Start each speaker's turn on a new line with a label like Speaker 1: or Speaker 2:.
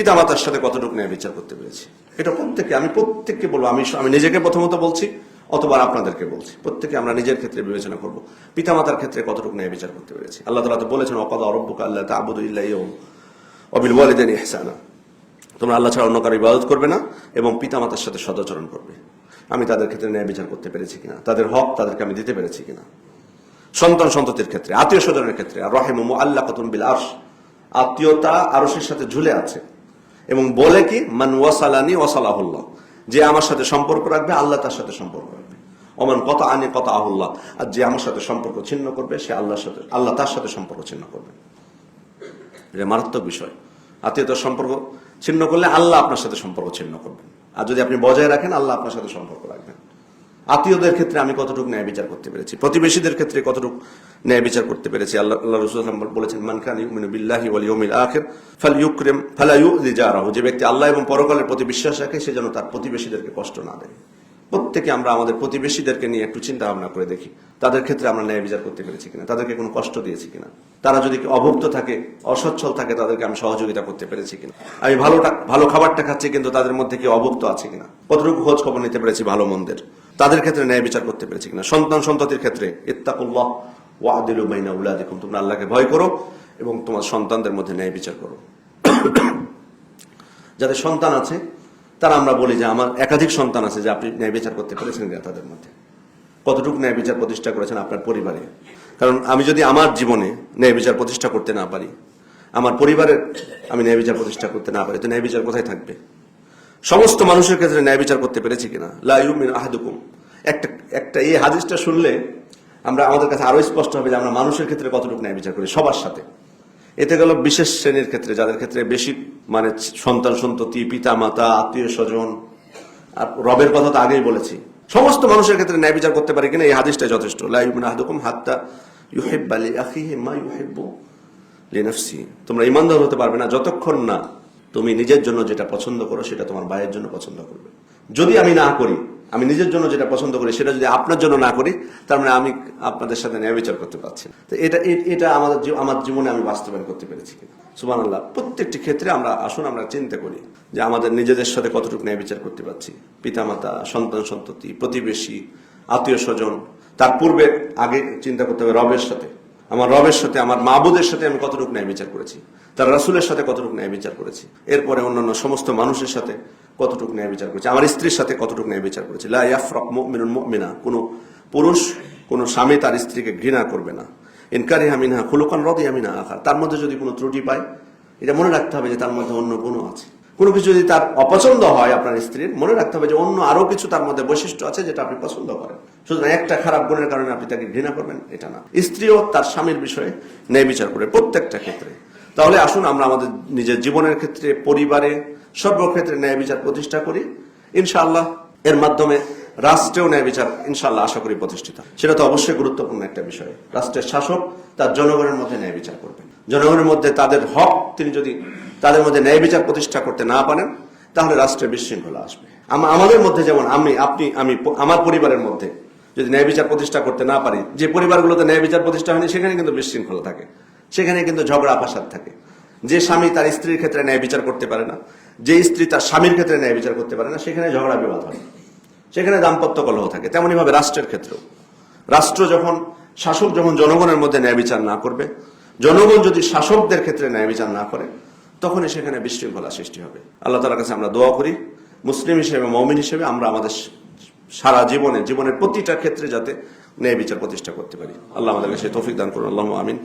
Speaker 1: পিতামাতার সাথে কতটুকু ন্যায় বিচার করতে পেরেছি? এটা প্রত্যেকে আমি প্রত্যেককে বলব, আমি আমি নিজেকে প্রথমত বলছি, অথবা আপনাদেরকে বলছি। প্রত্যেকে আমরা নিজের ক্ষেত্রে বিবেচনা করব, পিতামাতার ক্ষেত্রে কতটুকু ন্যায় বিচার করতে পেরেছি। আল্লাহ তালা তো বলেছেন অকাদ অরব্বকা আল্লাহ তা আবুদু ইল্লাহ অবিল ইহসানা তোমরা আল্লাহ ছাড়া অন্য কারও ইবাদত করবে না, এবং পিতামাতার সাথে সদাচরণ করবে। আমি তাদের ক্ষেত্রে ন্যায় বিচার করতে পেরেছি কিনা? তাদের হক তাদেরকে আমি দিতে পেরেছি কিনা? সন্তান সন্ততির ক্ষেত্রে, আত্মীয় স্বজনের ক্ষেত্রে, আর রহেম আল্লাহ কতুন বিল আত্মীয়তা আরশের সাথে ঝুলে আছে। এবং বলে কি, মান ওয়াসালানি ওয়াসালাহুল্লাহ। যে আমার সাথে সম্পর্ক রাখবে, আল্লাহ তার সাথে সম্পর্ক রাখবে। অমান কত আনি কত আহুল্লাহ আর যে আমার সাথে সম্পর্ক ছিন্ন করবে, সে আল্লাহর সাথে, আল্লাহ তার সাথে সম্পর্ক ছিন্ন করবে। এটা মারাত্মক বিষয়। আত্মীয়তার সম্পর্ক ছিন্ন করলে আল্লাহ আপনার সাথে সম্পর্ক ছিন্ন করবেন। আর যদি আপনি বজায় রাখেন, আল্লাহ আপনার সাথে সম্পর্ক রাখবেন। আত্মীয়দের ক্ষেত্রে আমি কতটুকু ন্যায় বিচার করতে পেরেছি? প্রতিবেশীদের ক্ষেত্রে কতটুকু ন্যায় বিচার করতে পেরেছি? আল্লাহ আল্লাহ রসুল বলেছেন, মান খান ইউমিনু বিল্লাহি ওয়াল ইয়াউমিল আখির ফাল ইউকরিম ফালা যে ব্যক্তি আল্লাহ এবং পরকালের প্রতি বিশ্বাস রাখে, সে যেন তার প্রতিবেশীদেরকে কষ্ট না দেয়। প্রত্যেকে আমরা আমাদের প্রতিবেশীদেরকে নিয়ে একটু চিন্তা ভাবনা করে দেখি, তাদের ক্ষেত্রে আমরা ন্যায় বিচার করতে পেরেছি কিনা, তাদেরকে কোনো কষ্ট দিয়েছি কিনা, তারা যদি অভুক্ত থাকে, অসচ্ছল থাকে, তাদেরকে আমি সহযোগিতা করতে পেরেছি কিনা। আমি ভালোটা ভালো খাবারটা খাচ্ছি, কিন্তু তাদের মধ্যে কি অভুক্ত আছে কিনা, কতটুকু খোঁজ খবর নিতে পেরেছি ভালো মন্দের, তাদের ক্ষেত্রে ন্যায় বিচার করতে পেরেছি কিনা। সন্তান সন্ততির ক্ষেত্রে, ইত্তাকুল্লাহ ওয়াদিলু বাইনা উলাদিকুম, তোমরা আল্লাহকে ভয় করো এবং তোমার সন্তানদের মধ্যে ন্যায় বিচার করো। যাদের সন্তান আছে তারা আমরা বলি যে আমার একাধিক সন্তান আছে যে আপনি ন্যায় বিচার করতে পেরেছেন কিনা তাদের মধ্যে। কতটুকু ন্যায় বিচার প্রতিষ্ঠা করেছেন আপনার পরিবারে? কারণ আমি যদি আমার জীবনে ন্যায় বিচার প্রতিষ্ঠা করতে না পারি, আমার পরিবারের আমি ন্যায় বিচার প্রতিষ্ঠা করতে না পারি, তো ন্যায় বিচার কোথায় থাকবে? সমস্ত মানুষের ক্ষেত্রে ন্যায় বিচার করতে পেরেছি কিনা? লাইমিন আহাদুকুম। একটা একটা এই হাদিসটা শুনলে আমরা আমাদের কাছে আরও স্পষ্ট হবে যে আমরা মানুষের ক্ষেত্রে কতটুকু ন্যায় বিচার করি সবার সাথে। এতে গেল বিশেষ শ্রেণির ক্ষেত্রে, যাদের ক্ষেত্রে বেশি মানে সন্তান, সন্ততি পিতা মাতা আত্মীয় স্বজন আর রবের কথা তো আগেই বলেছি। সমস্ত মানুষের ক্ষেত্রে ন্যায় বিচার করতে পারি কিনা এই হাদিসটা যথেষ্ট। আহাদুকুম হাত্তা ইউহিব্বা তোমরা ইমানদার হতে পারবে না যতক্ষণ না তুমি নিজের জন্য যেটা পছন্দ করো সেটা তোমার ভাইয়ের জন্য পছন্দ করবে। যদি আমি না করি আমি নিজের জন্য যেটা পছন্দ করি, সেটা যদি আপনার জন্য না করি, তার মানে আমি আপনাদের সাথে ন্যায় বিচার করতে পারছি তো এটা এটা আমাদের আমার জীবনে আমি বাস্তবায়ন করতে পেরেছি। সুবান আল্লাহ প্রত্যেকটি ক্ষেত্রে আমরা, আসুন আমরা চিন্তা করি যে আমাদের নিজেদের সাথে কতটুকু ন্যায় বিচার করতে পারছি। পিতামাতা, সন্তান সন্ততি, প্রতিবেশী, আত্মীয় স্বজন, তার পূর্বে আগে চিন্তা করতে হবে রবের সাথে। আমার রবের সাথে, আমার মাবুদের সাথে আমি কতটুকু ন্যায় বিচার করেছি? তার রাসুলের সাথে কতটুকু ন্যায় বিচার করেছি? এরপরে অন্যান্য সমস্ত মানুষের সাথে কতটুকু ন্যায় বিচার করেছি? আমার স্ত্রীর সাথে কতটুকু ন্যায় বিচার করেছি? লা ইয়াফরাক মুমিনুন মুমিনা। কোনো পুরুষ, কোনো স্বামী তার স্ত্রীকে ঘৃণা করবে না। ইনকারি হামিনা খুলুকান রদি আমিনা আখা। তার মধ্যে যদি কোনো ত্রুটি পায়, এটা মনে রাখতে হবে যে তার মধ্যে অন্য গুণও আছে। কোনো কিছু যদি তার অপছন্দ হয় আপনার স্ত্রীর, মনে রাখতে হবে যে অন্য আরও কিছু তার মধ্যে বৈশিষ্ট্য আছে যেটা আপনি পছন্দ করেন। সুতরাং একটা খারাপ গুণের কারণে আপনি তাকে ঘৃণা করবেন, এটা না। স্ত্রীও তার স্বামীর বিষয়ে ন্যায় বিচার করে প্রত্যেকটা ক্ষেত্রে। তাহলে আসুন আমরা আমাদের নিজের জীবনের ক্ষেত্রে, পরিবারে সর্বক্ষেত্রে ন্যায় বিচার প্রতিষ্ঠা করি। ইনশাআল্লাহ এর মাধ্যমে রাষ্ট্রেও ন্যায় বিচার ইনশাআল্লাহ আশা করি প্রতিষ্ঠিত। সেটা তো অবশ্যই গুরুত্বপূর্ণ একটা বিষয়। রাষ্ট্রের শাসক তার জনগণের মধ্যে ন্যায় বিচার করবেন। জনগণের মধ্যে তাদের হক তিনি যদি তাদের মধ্যে ন্যায় বিচার প্রতিষ্ঠা করতে না পারেন, তাহলে রাষ্ট্রে বিশৃঙ্খলা আসবে। আমাদের মধ্যে যেমন আমি, আপনি, আমি আমার পরিবারের মধ্যে যদি ন্যায় বিচার প্রতিষ্ঠা করতে না পারি, যে পরিবারগুলোতে ন্যায় বিচার প্রতিষ্ঠা হয়নি, সেখানে কিন্তু বিশৃঙ্খলা থাকে। সেখানে কিন্তু ঝগড়া, আপাসাদ থাকে। যে স্বামী তার স্ত্রীর ক্ষেত্রে ন্যায় বিচার করতে পারে না, যে স্ত্রী তার স্বামীর ক্ষেত্রে ন্যায় বিচার করতে পারে না, সেখানে ঝগড়া, বিবাদ হয়। সেখানে দাম্পত্য কলহ থাকে। তেমনি ভাবে রাষ্ট্রের ক্ষেত্রেও। রাষ্ট্র যখন, শাসক যখন জনগণের মধ্যে ন্যায় বিচার না করবে, জনগণ যদি শাসকদের ক্ষেত্রে ন্যায় বিচার না করে, তখনই সেখানে বিশৃঙ্খলা সৃষ্টি হবে। আল্লাহ তালার কাছে আমরা দোয়া করি, মুসলিম হিসেবে, মমিন হিসেবে আমরা আমাদের সারা জীবনে, জীবনের প্রতিটা ক্ষেত্রে যাতে ন্যায় বিচার প্রতিষ্ঠা করতে পারি। আল্লাহ আমাদেরকে সেই তৌফিক দান করুন। আল্লাহ আমিন।